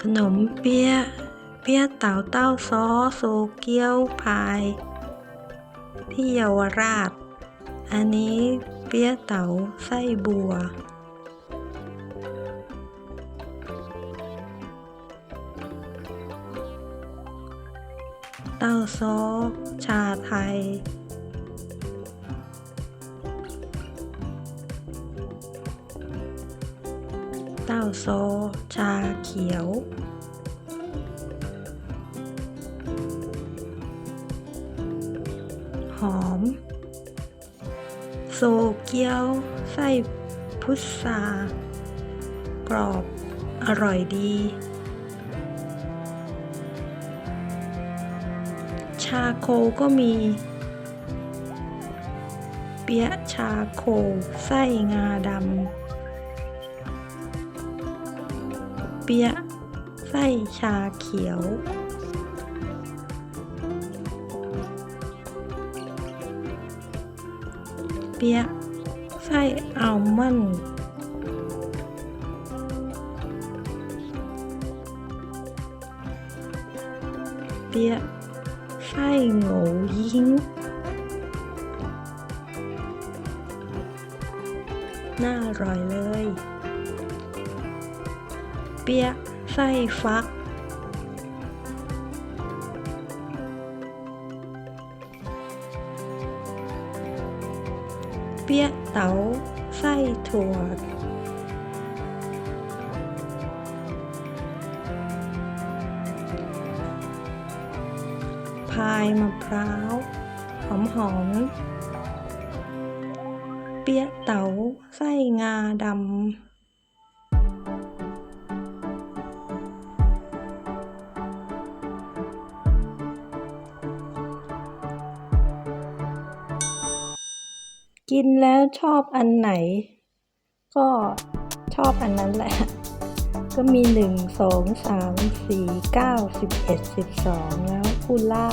ขนมเปี๊ยะ เปี๊ยะเต่าเต้าซ้อโซเกี๊ยวพาย ที่เยาวราช อันนี้เปี๊ยะเต๋าไส้บัว เต้าซ้อชาไทย เต้าโซ ชาเขียว หอม โซเกี๊ยว ไส้พุทรากรอบ อร่อยดี ชาโคก็มี เปี๊ยะชาโค ไส้งาดำ เปี๊ยะไส้ชาเขียว เปี๊ยะไส้อัลมอนด์เปี๊ยะไส้โง่ยิงน่าอร่อยเลย เปี๊ยะไส้ฟัก เปี๊ยะเต๋าไส้ถั่วพายมะพร้าว หอมหอมๆเปี๊ยะเต๋าไส้งาดำ กินแล้วชอบอันไหน ก็ชอบอันนั้นแหละ ก็มีหนึ่งสองสามสี่เก้าสิบเอ็ดสิบสองแล้วพูล่า